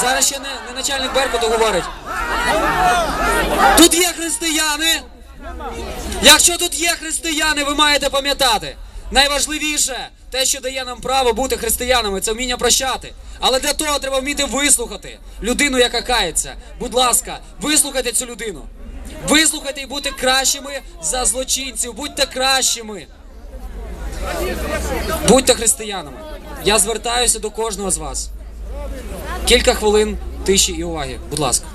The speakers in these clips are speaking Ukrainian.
Зараз ще не, не начальник Беркуту говорить. Тут є християни. Якщо тут є християни, ви маєте пам'ятати. Найважливіше те, що дає нам право бути християнами, це вміння прощати. Але для того треба вміти вислухати людину, яка кається. Будь ласка, вислухайте цю людину. Вислухайте і будьте кращими за злочинців. Будьте кращими. Будьте християнами. Я звертаюся до кожного з вас. Кілька хвилин тиші і уваги. Будь ласка.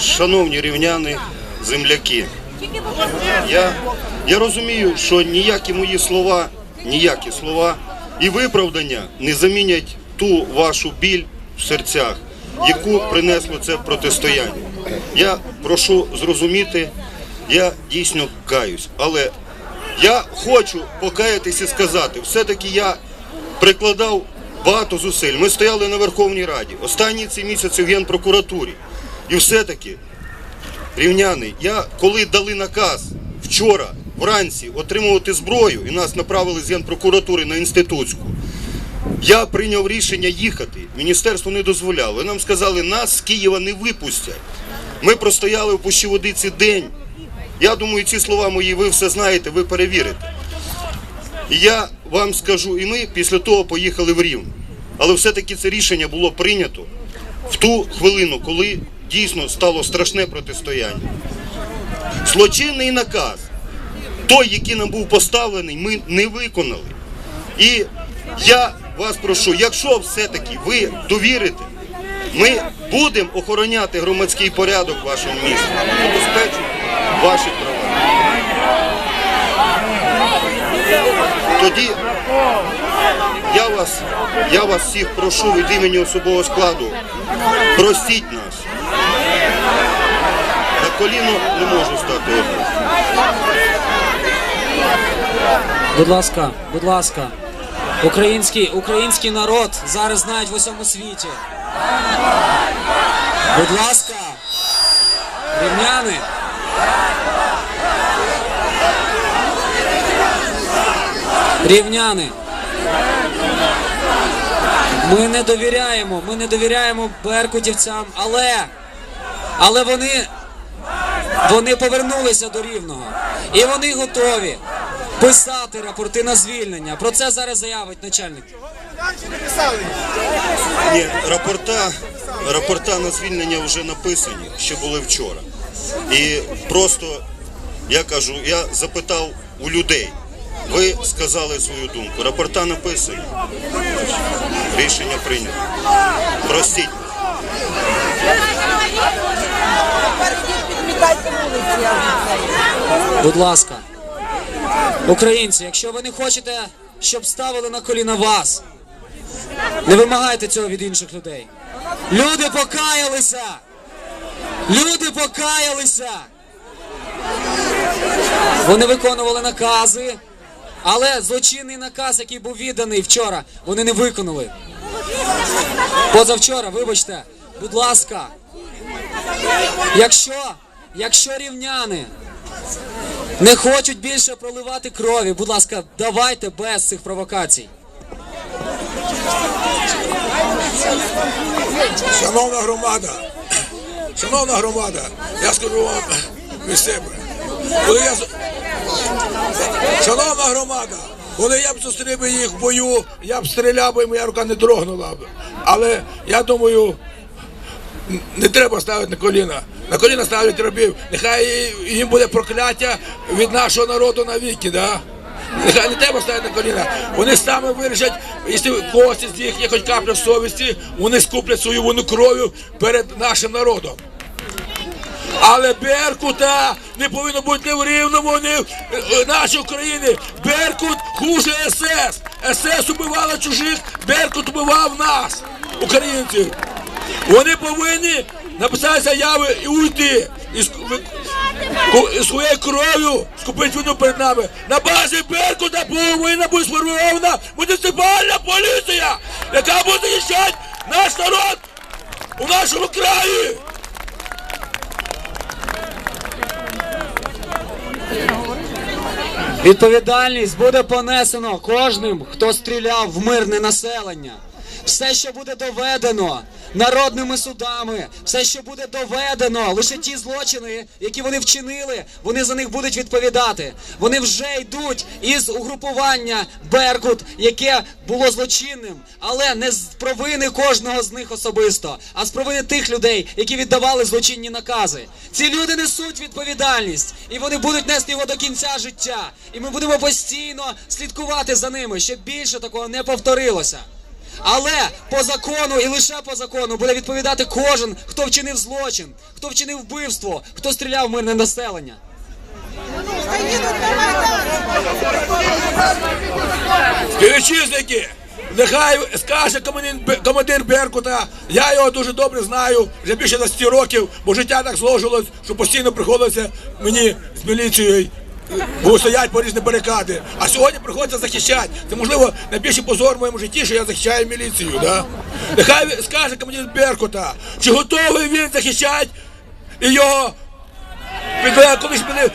Шановні рівняни, земляки, я, я розумію, що ніякі мої слова, ніякі слова і виправдання не замінять ту вашу біль в серцях, яку принесло це протистояння. Я прошу зрозуміти, я дійсно каюсь, але я хочу покаятися і сказати, все-таки я прикладав багато зусиль. Ми стояли на Верховній Раді, останні ці місяці в Генпрокуратурі. І все-таки, рівняни, я коли дали наказ вчора вранці отримувати зброю і нас направили з Генпрокуратури на інститутську, я прийняв рішення їхати. Міністерство не дозволяло. Нам сказали, нас з Києва не випустять. Ми простояли в Пущеводиці день. Я думаю, ці слова мої ви все знаєте, ви перевірите. І я вам скажу, і ми після того поїхали в Рівне. Але все-таки це рішення було прийнято в ту хвилину, коли дійсно стало страшне протистояння. Злочинний наказ, той, який нам був поставлений, ми не виконали. І я вас прошу, якщо все-таки ви довірите, ми будемо охороняти громадський порядок вашому місті, забезпечувати ваші права. Тоді я вас, я вас всіх прошу від імені особового складу, простіть нас. На коліно не можу стати. Будь ласка, будь ласка. Український, український народ зараз знають в усьому світі. Будь ласка. Рівняни. Рівняни. Ми не довіряємо, ми не довіряємо беркутівцям, але, але вони вони повернулися до рівного. І вони готові писати рапорти на звільнення. Про це зараз заявить начальник. Ні, рапорта, рапорта на звільнення вже написані, ще були вчора. І просто я кажу, я запитав у людей. Ви сказали свою думку. Рапорта написані. Рішення прийнято. Простіть. Будь ласка. Українці, якщо ви не хочете, щоб ставили на коліна вас, не вимагайте цього від інших людей. Люди покаялися! Люди покаялися! Вони виконували накази, але злочинний наказ, який був відданий вчора, вони не виконали. Позавчора, вибачте, будь ласка. Якщо, якщо рівняни не хочуть більше проливати крові. Будь ласка, давайте без цих провокацій. Шановна громада, шановна громада, я скажу вам від себе. Коли я... Шановна громада, коли я б зустрів їх в бою, я б стріляв би, моя рука не дрогнула б. Але я думаю, не треба ставити на коліна. На коліна ставлять рабів. Нехай їм буде прокляття від нашого народу навіки, да? Нехай не треба ставити на коліна. Вони саме вирішать, якщо когось з них є хоч капля совісті, вони скуплять свою вину кров'ю перед нашим народом. Але Беркута не повинно бути не в рівному, не в е, нашій Україні. Беркут хуже СС. СС убивала чужих, Беркут убивав нас, українців. Вони повинні написати заяви і уйти. І своєю кров'ю скупити вину перед нами. На базі Беркута повинна бути сформована муніципальна поліція, яка буде захищати наш народ у нашому краї. Відповідальність буде понесено кожним, хто стріляв в мирне населення. Все, що буде доведено народними судами, все, що буде доведено, лише ті злочини, які вони вчинили, вони за них будуть відповідати. Вони вже йдуть із угрупування Беркут, яке було злочинним, але не з провини кожного з них особисто, а з провини тих людей, які віддавали злочинні накази. Ці люди несуть відповідальність, і вони будуть нести його до кінця життя. І ми будемо постійно слідкувати за ними, щоб більше такого не повторилося. Але по закону і лише по закону буде відповідати кожен, хто вчинив злочин, хто вчинив вбивство, хто стріляв в мирне населення. Співвітчизники, нехай скаже командир, Беркута, я його дуже добре знаю, вже більше 20 років, бо життя так зложилось, що постійно приходилося мені з міліцією бо стоять по різні барикади. А сьогодні приходиться захищати. Це можливо найбільший позор в моєму житті, що я захищаю міліцію. Да? Нехай скаже командир Беркута, чи готовий він захищати і його колись мене.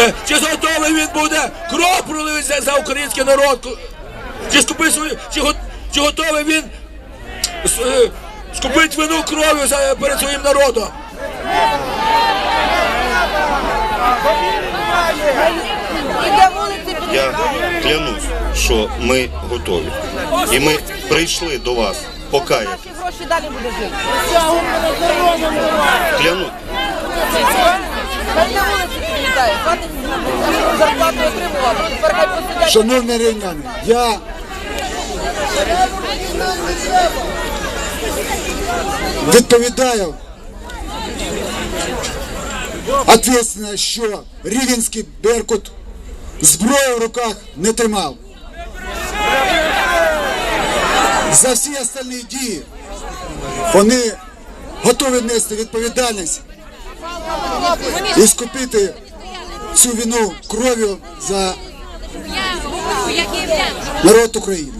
Е, Чи готовий він буде кров проливати за, український народ? Чи свою, чи, чи готовий він е, скупить вину кров'ю перед своїм народом? Я клянусь, що ми готові. І ми прийшли до вас покаяти. наші гроші далі буде жити. Клянусь. Шановні рівняни, я відповідаю ответственно, що Рівенський Беркут зброю в руках не тримав. За всі остальні дії вони готові нести відповідальність і скупити цю війну кров'ю за народ України.